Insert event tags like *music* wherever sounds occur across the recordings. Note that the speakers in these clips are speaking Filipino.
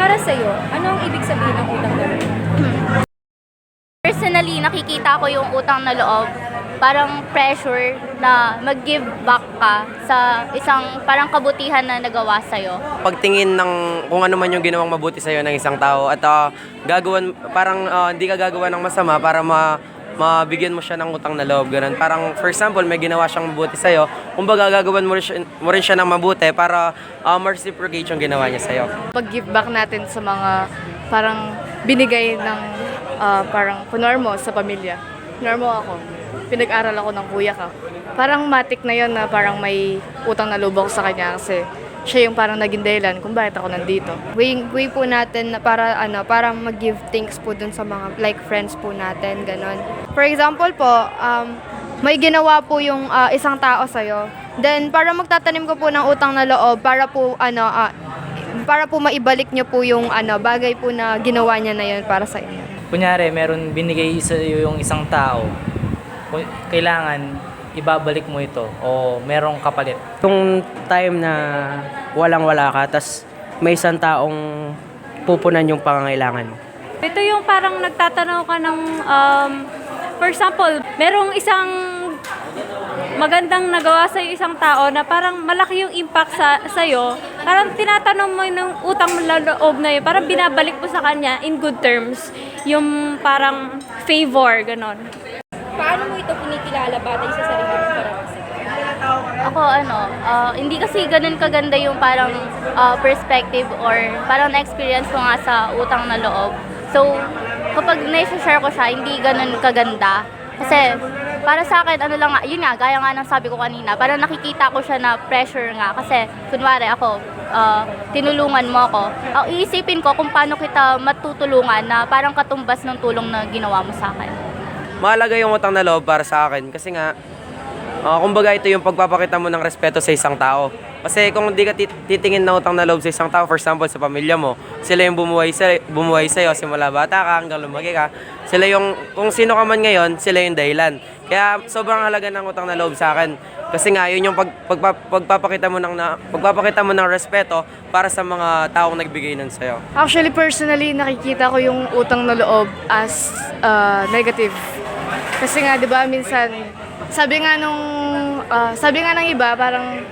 Para sa'yo, ano ang ibig sabihin ng utang na loob? Personally, nakikita ko yung utang na loob, parang pressure na mag-give back ka sa isang parang kabutihan na nagawa sa'yo. pagtingin ng kung ano man yung ginawang mabuti sa'yo ng isang tao at ah, gagawan, parang ah, hindi ka gagawa ng masama para ma, mabigyan mo siya ng utang na loob. Ganun. Parang, for example, may ginawa siyang mabuti sa'yo, kumbaga gagawan mo rin siya, mo rin siya ng mabuti para uh, reciprocate yung ginawa niya sa'yo. pag-give back natin sa mga parang binigay ng ah, parang kunwar mo sa pamilya. Kunwar mo ako, pinag-aral ako ng kuya ka. Parang matik na yon na parang may utang na loob ako sa kanya kasi siya yung parang naging dahilan kung bakit ako nandito. way, way po natin na para ano para mag-give thanks po dun sa mga like friends po natin ganon. For example po, um, may ginawa po yung ah, isang tao sa Then para magtatanim ko po ng utang na loob para po ano ah, para po maibalik niyo po yung ano bagay po na ginawa niya na yun para sa inyo. kunyari, meron binigay sa iyo yung isang tao, kailangan ibabalik mo ito o merong kapalit. Yung time na walang-wala ka, tas may isang taong pupunan yung pangangailangan mo. Ito yung parang nagtatanong ka ng, um, for example, merong isang magandang nagawa sa isang tao na parang malaki yung impact sa sa'yo, parang tinatanong mo yung utang na loob na yun, parang binabalik mo sa kanya in good terms, yung parang favor, ganon. Paano mo ito kinikilala batay sa sarili mong karanasan? Ako ano, ah, hindi kasi ganun kaganda yung parang ah, perspective or parang na-experience ko nga sa utang na loob. So, kapag na-share ko siya, hindi ganun kaganda. Kasi, para sa akin, ano lang, yun nga, gaya nga ng sabi ko kanina, parang nakikita ko siya na pressure nga. Kasi, kunwari ako, ah, tinulungan mo ako. Ang iisipin ko kung paano kita matutulungan na parang katumbas ng tulong na ginawa mo sa akin. Mahalaga yung utang na loob para sa akin kasi nga, ah, kumbaga ito yung pagpapakita mo ng respeto sa isang tao. Kasi kung hindi ka tit- titingin ng utang na loob sa isang tao, for example, sa pamilya mo, sila yung bumuhay, sa, bumuhay sa'yo simula bata ka hanggang lumaki ka. Sila yung, kung sino ka man ngayon, sila yung dahilan. Kaya sobrang halaga ng utang na loob sa akin. Kasi nga, yun yung pag, pagpa, pagpapakita mo ng, na, pagpapakita mo ng respeto para sa mga taong nagbigay nun sa'yo. Actually, personally, nakikita ko yung utang na loob as ah, negative. Kasi nga, di ba, minsan, sabi nga nung, ah, sabi nga ng iba, parang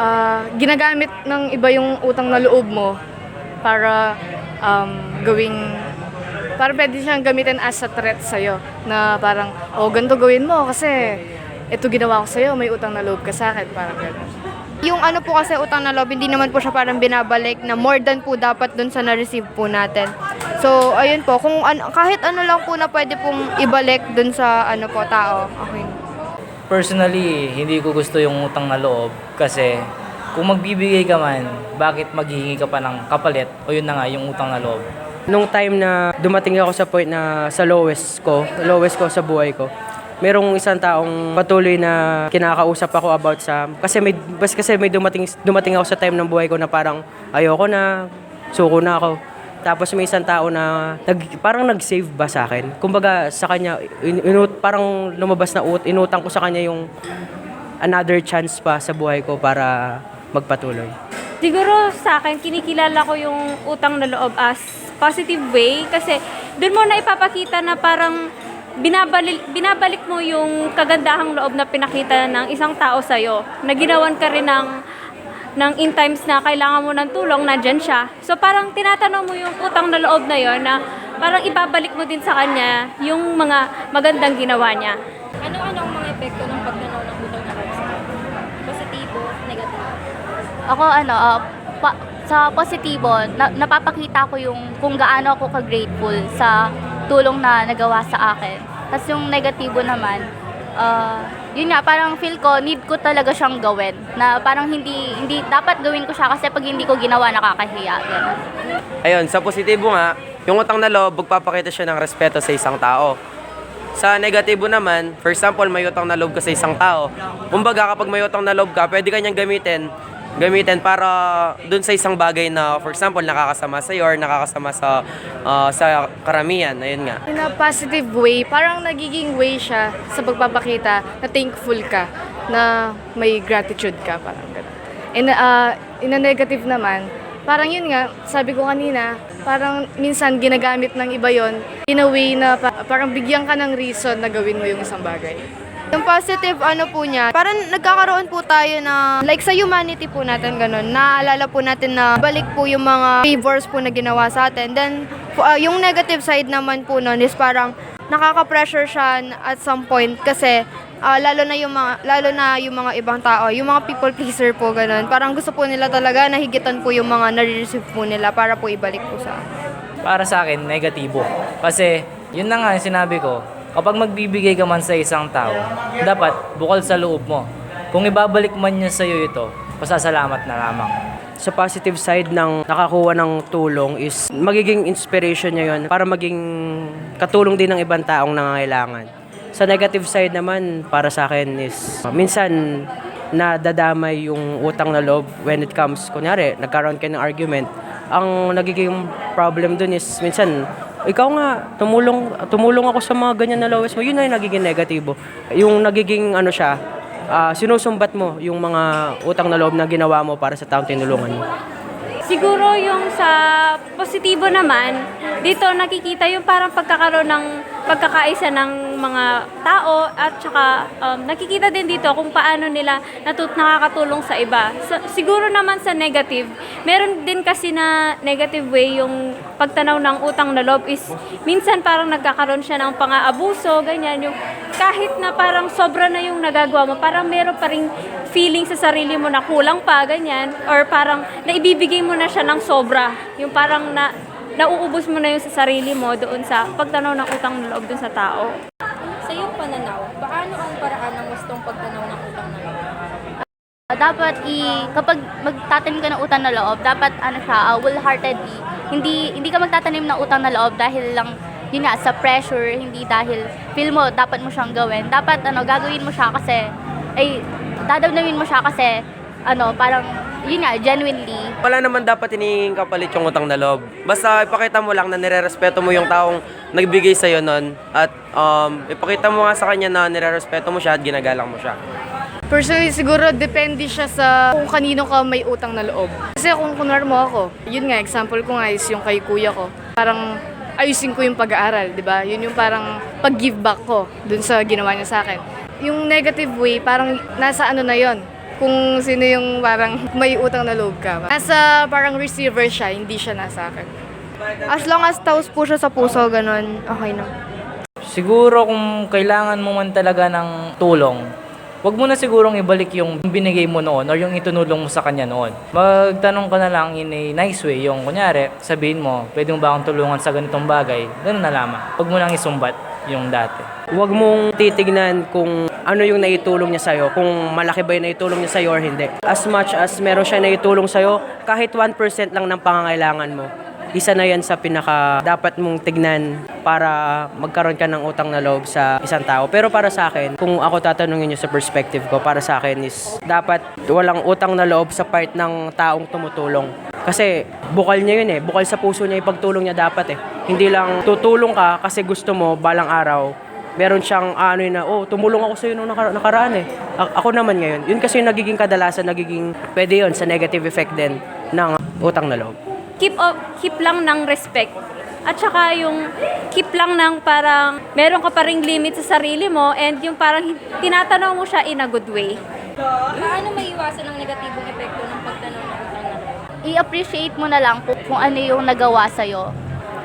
ah, ginagamit ng iba yung utang na loob mo para um, gawing, para pwede siyang gamitin as a threat sa'yo. Na parang, oh, ganito gawin mo kasi ito ginawa ko sa'yo, may utang na loob ka sa akin, parang gano'n. Yung ano po kasi utang na loob, hindi naman po siya parang binabalik na more than po dapat dun sa na-receive po natin. So, ayun po, kung ano, kahit ano lang po na pwede pong ibalik dun sa ano po tao, okay na. Personally, hindi ko gusto yung utang na loob kasi kung magbibigay ka man, bakit maghihingi ka pa ng kapalit o yun na nga, yung utang na loob. Nung time na dumating ako sa point na sa lowest ko, lowest ko sa buhay ko, merong isang taong patuloy na kinakausap ako about sa kasi may bas kasi may dumating dumating ako sa time ng buhay ko na parang ayoko na suko na ako tapos may isang tao na nag, parang nag-save ba sa akin kumbaga sa kanya in, inut, parang lumabas na ut, inutang ko sa kanya yung another chance pa sa buhay ko para magpatuloy Siguro sa akin, kinikilala ko yung utang na loob as positive way kasi doon mo na ipapakita na parang binabalik, binabalik mo yung kagandahang loob na pinakita ng isang tao sa'yo. Na ginawan ka rin ng, ng in times na kailangan mo ng tulong, nandyan siya. So parang tinatanong mo yung utang na loob na yon na parang ibabalik mo din sa kanya yung mga magandang ginawa niya. Ano-ano ang mga epekto ng pagtanaw ng utang na loob sa? Positibo, negatibo? Ako ano, ah, pa- sa positibo, na- napapakita ko yung kung gaano ako ka-grateful sa tulong na nagawa sa akin. Tapos yung negatibo naman, ah, yun nga, parang feel ko, need ko talaga siyang gawin. Na parang hindi, hindi, dapat gawin ko siya kasi pag hindi ko ginawa, nakakahiya. Ayun, sa positibo nga, yung utang na loob, magpapakita siya ng respeto sa isang tao. Sa negatibo naman, for example, may utang na loob ka sa isang tao. Kumbaga, kapag may utang na loob ka, pwede ka niyang gamitin gamitin para dun sa isang bagay na, for example, nakakasama sa or nakakasama sa ah, sa karamihan. Ayun nga. In a positive way, parang nagiging way siya sa pagpapakita na thankful ka, na may gratitude ka, parang gano'n. In, a- uh, in a negative naman, parang yun nga, sabi ko kanina, parang minsan ginagamit ng iba yon in a way na pa- parang bigyan ka ng reason na gawin mo yung isang bagay. Yung positive ano po niya, parang nagkakaroon po tayo na, like sa humanity po natin ganun, naaalala po natin na balik po yung mga favors po na ginawa sa atin. Then, ah, yung negative side naman po nun is parang nakaka-pressure siya at some point kasi ah, lalo na yung mga lalo na yung mga ibang tao, yung mga people pleaser po ganun. Parang gusto po nila talaga nahigitan po yung mga nare-receive po nila para po ibalik po sa Para sa akin, negatibo. Kasi, yun na nga yung sinabi ko, kapag magbibigay ka man sa isang tao, dapat bukal sa loob mo. Kung ibabalik man niya sa'yo ito, pasasalamat na lamang. Sa positive side ng nakakuha ng tulong is magiging inspiration niya yon para maging katulong din ng ibang taong nangangailangan. Sa negative side naman, para sa akin is uh, minsan nadadamay yung utang na loob when it comes, kunyari, nagkaroon kayo ng argument. Ang nagiging problem dun is minsan, ikaw nga, tumulong, tumulong ako sa mga ganyan na lowest mo, yun na yung nagiging negatibo. Yung nagiging ano siya, ah, sinusumbat mo yung mga utang na loob na ginawa mo para sa taong tinulungan mo. Siguro yung sa positibo naman, dito nakikita yung parang pagkakaroon ng pagkakaisa ng mga tao at saka um, nakikita din dito kung paano nila natut nakakatulong sa iba. Sa- siguro naman sa negative, meron din kasi na negative way yung pagtanaw ng utang na loob is minsan parang nagkakaroon siya ng pang-aabuso, ganyan yung kahit na parang sobra na yung nagagawa mo, parang meron pa ring feeling sa sarili mo na kulang pa, ganyan. Or parang naibibigay mo na siya ng sobra. Yung parang na, nauubos mo na yung sa sarili mo doon sa pagtanaw ng utang na loob doon sa tao. Sa iyong pananaw, paano ang paraan ng gustong pagtanaw ng utang na loob? dapat i kapag magtatanim ka ng utang na loob, dapat ano siya, uh, wholeheartedly. Hindi hindi ka magtatanim ng utang na loob dahil lang yun nga, sa pressure, hindi dahil feel mo dapat mo siyang gawin. Dapat ano, gagawin mo siya kasi ay dadamdamin mo siya kasi ano, parang yun nga, genuinely. Wala naman dapat hinihinging kapalit yung utang na loob. Basta ipakita mo lang na nirerespeto mo yung taong nagbigay sa'yo nun at um, ipakita mo nga sa kanya na nirerespeto mo siya at ginagalang mo siya. Personally, siguro depende siya sa kung kanino ka may utang na loob. Kasi kung kunwar mo ako, yun nga, example ko nga is yung kay kuya ko. Parang ayusin ko yung pag-aaral, di ba? Yun yung parang pag-give back ko dun sa ginawa niya sa akin. Yung negative way, parang nasa ano na yon kung sino yung parang *laughs* may utang na loob ka. Nasa parang receiver siya, hindi siya nasa akin. As long as taos po siya sa puso, ganun, okay na. Siguro kung kailangan mo man talaga ng tulong, wag mo na sigurong ibalik yung binigay mo noon or yung itunulong mo sa kanya noon. Magtanong ka na lang in a nice way, yung kunyari, sabihin mo, pwede mo ba akong tulungan sa ganitong bagay? Ganun na lamang. Wag mo lang isumbat yung dati. Huwag mong titignan kung ano yung naitulong niya sa'yo, kung malaki ba yung naitulong niya sa'yo or hindi. As much as meron siya naitulong sa'yo, kahit 1% lang ng pangangailangan mo, isa na yan sa pinaka dapat mong tignan para magkaroon ka ng utang na loob sa isang tao. Pero para sa akin, kung ako tatanungin niyo sa perspective ko, para sa akin is dapat walang utang na loob sa part ng taong tumutulong. Kasi bukal niya yun eh, bukal sa puso niya ipagtulong niya dapat eh. Hindi lang tutulong ka kasi gusto mo balang araw meron siyang ano yun na, oh, tumulong ako sa'yo nung nakara- nakaraan eh. A- ako naman ngayon. Yun kasi yung nagiging kadalasan, nagiging, pwede yun sa negative effect din ng utang na loob. Keep, up, keep lang ng respect. At saka yung keep lang ng parang meron ka pa ring limit sa sarili mo and yung parang tinatanaw mo siya in a good way. Paano maiwasan ang negatibong epekto ng pagtanaw ng utang na loob? I-appreciate mo na lang kung, kung ano yung nagawa sa'yo.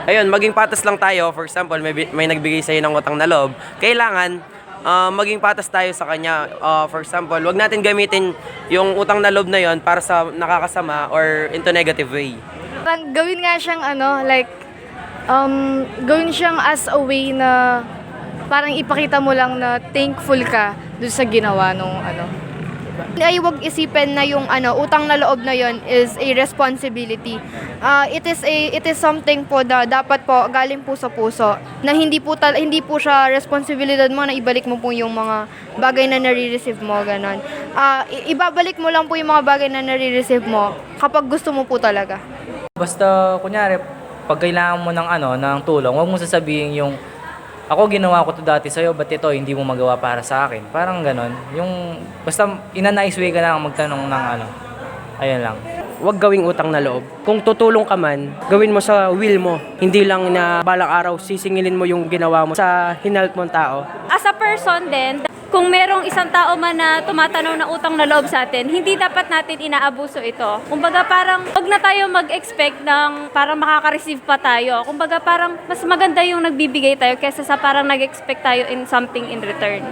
Ayun, maging patas lang tayo. For example, may, may nagbigay sa'yo ng utang na loob. Kailangan, ah, maging patas tayo sa kanya. Ah, for example, wag natin gamitin yung utang na loob na yon para sa nakakasama or into negative way. Parang gawin nga siyang ano, like, um, gawin siyang as a way na parang ipakita mo lang na thankful ka dun sa ginawa nung ano. Ay wag isipin na yung ano utang na loob na yon is a responsibility. Ah, it is a it is something po na dapat po galing po sa puso na hindi po tal- hindi po siya responsibilidad mo na ibalik mo po yung mga bagay na nare-receive mo ganon. Ah, i- ibabalik mo lang po yung mga bagay na nare-receive mo kapag gusto mo po talaga. Basta, kunyari, pag kailangan mo ng ano, ng tulong, huwag mo sasabihin yung ako ginawa ko to dati sa'yo, ba't ito hindi mo magawa para sa akin? Parang ganon. Yung, basta in a nice way ka lang magtanong ng ano. Ayun lang. wag gawing utang na loob. Kung tutulong ka man, gawin mo sa will mo. Hindi lang na balang araw sisingilin mo yung ginawa mo sa hinalp mong tao. As a person din, kung merong isang tao man na tumatanaw ng utang na loob sa atin, hindi dapat natin inaabuso ito. Kumbaga parang wag na tayo mag-expect ng parang makaka-receive pa tayo. Kumbaga parang mas maganda yung nagbibigay tayo kesa sa parang nag-expect tayo in something in return.